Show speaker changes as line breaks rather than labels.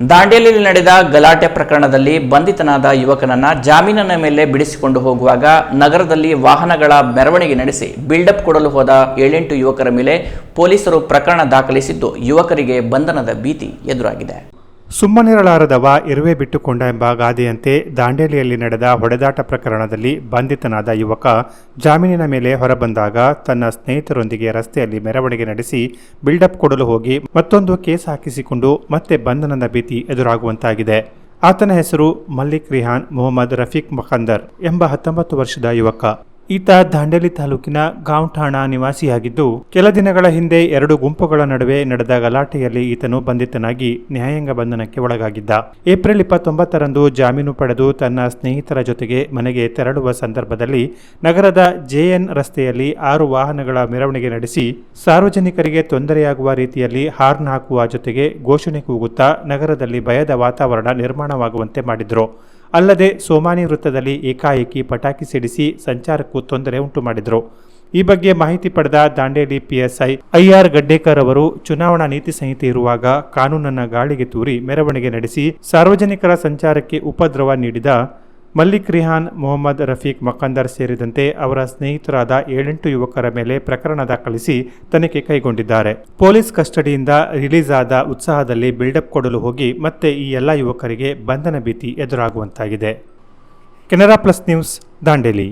ದಾಂಡೇಲಿಯಲ್ಲಿ ನಡೆದ ಗಲಾಟೆ ಪ್ರಕರಣದಲ್ಲಿ ಬಂಧಿತನಾದ ಯುವಕನನ್ನ ಜಾಮೀನಿನ ಮೇಲೆ ಬಿಡಿಸಿಕೊಂಡು ಹೋಗುವಾಗ ನಗರದಲ್ಲಿ ವಾಹನಗಳ ಮೆರವಣಿಗೆ ನಡೆಸಿ ಬಿಲ್ಡಪ್ ಕೊಡಲು ಹೋದ ಏಳೆಂಟು ಯುವಕರ ಮೇಲೆ ಪೊಲೀಸರು ಪ್ರಕರಣ ದಾಖಲಿಸಿದ್ದು ಯುವಕರಿಗೆ ಬಂಧನದ ಭೀತಿ ಎದುರಾಗಿದೆ.
ಸುಮ್ಮನಿರಲಾರದವ ಇರುವೆ ಬಿಟ್ಟುಕೊಂಡ ಎಂಬ ಗಾದೆಯಂತೆ ದಾಂಡೇಲಿಯಲ್ಲಿ ನಡೆದ ಹೊಡೆದಾಟ ಪ್ರಕರಣದಲ್ಲಿ ಬಂಧಿತನಾದ ಯುವಕ ಜಾಮೀನಿನ ಮೇಲೆ ಹೊರಬಂದಾಗ ತನ್ನ ಸ್ನೇಹಿತರೊಂದಿಗೆ ರಸ್ತೆಯಲ್ಲಿ ಮೆರವಣಿಗೆ ನಡೆಸಿ ಬಿಲ್ಡಪ್ ಕೊಡಲು ಹೋಗಿ ಮತ್ತೊಂದು ಕೇಸ್ ಹಾಕಿಸಿಕೊಂಡು ಮತ್ತೆ ಬಂಧನದ ಭೀತಿ ಎದುರಾಗುವಂತಾಗಿದೆ. ಆತನ ಹೆಸರು ಮಲ್ಲಿಕ್ ರಿಹಾನ್ ಮೊಹಮ್ಮದ್ ರಫೀಕ್ ಮಖಂದರ್ ಎಂಬ ಹತ್ತೊಂಬತ್ತು ವರ್ಷದ ಯುವಕ. ಈತ ದಾಂಡೇಲಿ ತಾಲೂಕಿನ ಗಾಂವ್ಠಾಣ ನಿವಾಸಿಯಾಗಿದ್ದು, ಕೆಲ ದಿನಗಳ ಹಿಂದೆ ಎರಡು ಗುಂಪುಗಳ ನಡುವೆ ನಡೆದ ಗಲಾಟೆಯಲ್ಲಿ ಈತನು ಬಂಧಿತನಾಗಿ ನ್ಯಾಯಾಂಗ ಬಂಧನಕ್ಕೆ ಒಳಗಾಗಿದ್ದ. ಏಪ್ರಿಲ್ ಇಪ್ಪತ್ತೊಂಬತ್ತರಂದು ಜಾಮೀನು ಪಡೆದು ತನ್ನ ಸ್ನೇಹಿತರ ಜೊತೆಗೆ ಮನೆಗೆ ತೆರಳುವ ಸಂದರ್ಭದಲ್ಲಿ ನಗರದ ಜೆಎನ್ ರಸ್ತೆಯಲ್ಲಿ ಆರು ವಾಹನಗಳ ಮೆರವಣಿಗೆ ನಡೆಸಿ, ಸಾರ್ವಜನಿಕರಿಗೆ ತೊಂದರೆಯಾಗುವ ರೀತಿಯಲ್ಲಿ ಹಾರ್ನ್ ಹಾಕುವ ಜೊತೆಗೆ ಘೋಷಣೆ ಕೂಗುತ್ತಾ ನಗರದಲ್ಲಿ ಭಯದ ವಾತಾವರಣ ನಿರ್ಮಾಣವಾಗುವಂತೆ ಮಾಡಿದ್ರು. ಅಲ್ಲದೆ ಸೋಮಾನಿ ವೃತ್ತದಲ್ಲಿ ಏಕಾಏಕಿ ಪಟಾಕಿ ಸಿಡಿಸಿ ಸಂಚಾರಕ್ಕೂ ತೊಂದರೆ ಉಂಟು ಮಾಡಿದರು. ಈ ಬಗ್ಗೆ ಮಾಹಿತಿ ಪಡೆದ ದಾಂಡೇಲಿ ಪಿಎಸ್ಐ ಐಆರ್ ಗಡ್ಡೇಕರ್ ಅವರು, ಚುನಾವಣಾ ನೀತಿ ಸಂಹಿತೆ ಇರುವಾಗ ಕಾನೂನನ್ನ ಗಾಳಿಗೆ ತೂರಿ ಮೆರವಣಿಗೆ ನಡೆಸಿ ಸಾರ್ವಜನಿಕರ ಸಂಚಾರಕ್ಕೆ ಉಪದ್ರವ ನೀಡಿದ ಮಲ್ಲಿಕ್ ರಿಹಾನ್, ಮೊಹಮ್ಮದ್ ರಫೀಕ್ ಮಕ್ಕಂದರ್ ಸೇರಿದಂತೆ ಅವರ ಸ್ನೇಹಿತರಾದ ಏಳೆಂಟು ಯುವಕರ ಮೇಲೆ ಪ್ರಕರಣ ದಾಖಲಿಸಿ ತನಿಖೆ ಕೈಗೊಂಡಿದ್ದಾರೆ. ಪೊಲೀಸ್ ಕಸ್ಟಡಿಯಿಂದ ರಿಲೀಸ್ ಆದ ಉತ್ಸಾಹದಲ್ಲಿ ಬಿಲ್ಡಪ್ ಕೊಡಲು ಹೋಗಿ ಮತ್ತೆ ಈ ಎಲ್ಲ ಯುವಕರಿಗೆ ಬಂಧನ ಭೀತಿ ಎದುರಾಗುವಂತಾಗಿದೆ. Canara plus news, Dandeli.